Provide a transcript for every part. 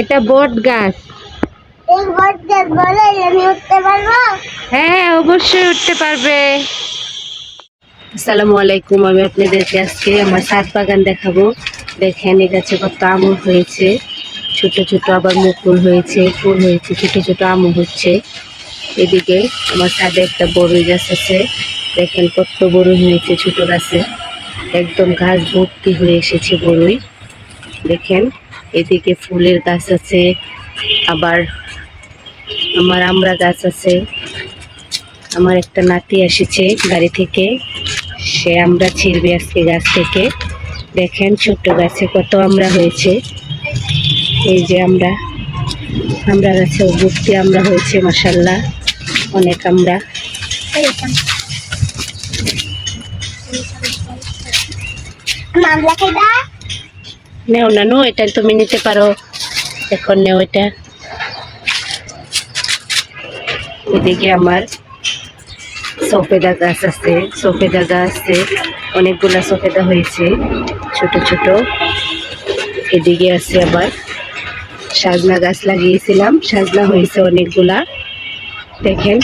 এটা বট গাছ। হ্যাঁ অবশ্যই উঠতে পারবে। আসসালামু আলাইকুম, আমি আপনাদেরকে আজকে আমার সাত বাগান দেখাবো। দেখেন, এই গাছে কত আমুল হয়েছে। ছোট ছোট আবার মুকুল হয়েছে, ফুল হয়েছে, ছোট ছোট আমু হচ্ছে। এদিকে আমার ছাদে একটা বড়ই গাছ আছে। দেখেন কত বড়ই হয়েছে ছোট গাছে। একদম গাছ ভর্তি হয়ে এসেছে বড়ই। দেখেন, এদিকে ফুলের গাছ আছে, আবার আমার আমরা গাছ আছে। আমার একটা নাতি এসেছে বাড়ি থেকে, সে আমরা ছিড়বে আজকে গাছ থেকে। দেখেন ছোট্ট গাছে কত আমরা হয়েছে। এই যে আমরা আমরা গাছে ভর্তি আমরা হয়েছে মাসাল্লাহ অনেক আমরা। মামলা খাইবা? নেও না নো এটা তুমি নিতে পারো। এখন নেও এটা। এদিকে আমার সফেদা গাছ আছে, সফেদা গাছ আছে অনেকগুলা সফেদা হয়েছে, ছোট ছোট। এদিকে আছে আবার সাজনা গাছ লাগিয়েছিলাম, সাজনা হয়েছে অনেকগুলা। দেখেন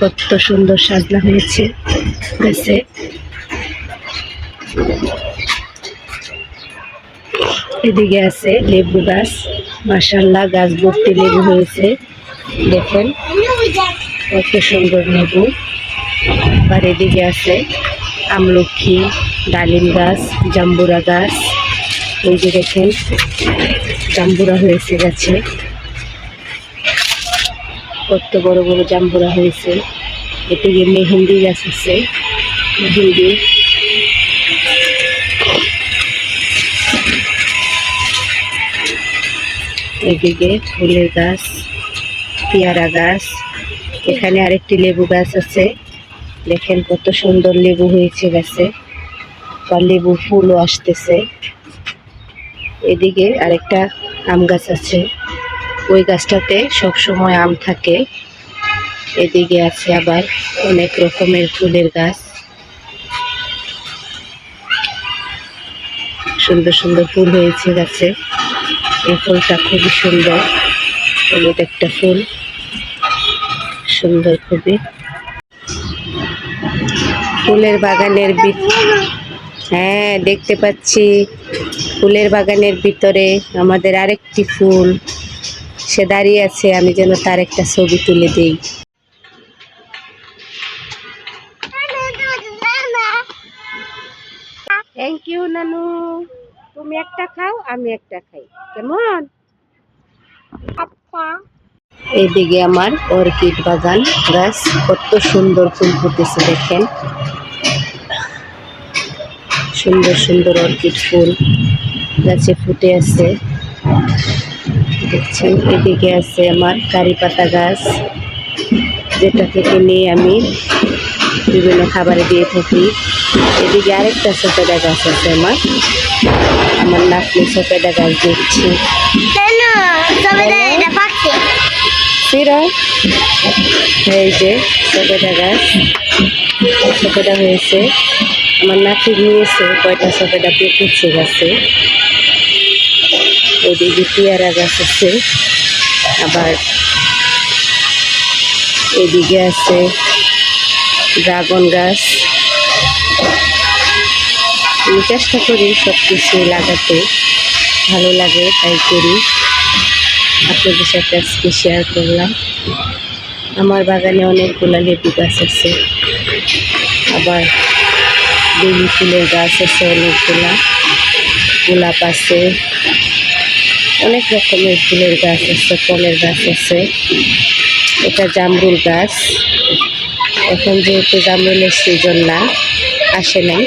কত সুন্দর সাজনা হয়েছে গাছে। এদিকে আছে লেবু গাছ। মাসাল্লাহ গাছ ভর্তি লেবু হয়েছে। দেখেন, কত সুন্দর লেবু। আর এদিকে আছে আমলক্ষী ডালিম গাছ, জাম্বুরা গাছ। এই যে দেখেন, জাম্বুরা হয়েছে গাছে। কত বড় বড় জাম্বুরা হয়েছে। এদিকে মেহেন্দি গাছ আছে, মেহেন্দি। এদিকে ফুলের গাছ, পেয়ারা গাছ, এখানে আরেকটি লেবু গাছ আছে। দেখেন কত সুন্দর লেবু হয়েছে গাছে। বা লেবু ফুলও আসতেছে। এদিকে আরেকটা আম গাছ আছে। ওই গাছটাতে সবসময় আম থাকে। এদিকে আছে আবার অনেক রকমের ফুলের গাছ। সুন্দর সুন্দর ফুল হয়েছে গাছে। এই ফুলটা খুবই সুন্দর। হলুদ একটা ফুল। সুন্দর খুবই। ফুলের বাগানের হ্যাঁ দেখতে পাচ্ছি। ফুলের বাগানের ভিতরে আমাদের আরেকটি ফুল। সে দাঁড়িয়ে আছে, আমি যেন তার একটা ছবি তুলে দিই। থ্যাংক ইউ নানু। তুমি একটা খাও আমি একটা খাই। কেমন? আচ্ছা এইদিকে আমার অর্কিড বাগান গাছ কত সুন্দর ফুল ফুটেছে দেখেন। সুন্দর সুন্দর অর্কিড ফুল গাছে ফুটে আছে। দেখছেন এদিকে আছে আমার কারি পাতা গাছ যেটা থেকে নিয়ে আমি বিভিন্ন খাবারে দিয়ে থাকি। এদিকে আরেকটা সফেদা গাছ আছে আমার। আমার নাতনি সফেদা গাছ দেখছি এই যে সফেদা গাছ সফেদা হয়েছে। আমার নাতি নিয়েছে কয়টা সফেদা পেকেছে গাছে। ওদিকে পেয়ারা গাছ আছে আবার এদিকে আছে ড্রাগন গাছ। আমি চেষ্টা করি সব কিছু লাগাতে। ভালো লাগে, তাই করি। আপনাদের সাথে আজকে শেয়ার করলাম। আমার বাগানে অনেকগুলো লেবু গাছ আছে। আবার বেলি ফুলের গাছ আছে অনেকগুলা। গোলাপ আছে। অনেক রকমের ফুলের গাছ আছে, ফলের গাছ আছে। এটা জামরুল গাছ। এখন যেহেতু জামরুলের সিজন না, আসে নাই।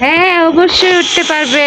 হ্যাঁ অবশ্যই উঠতে পারবে।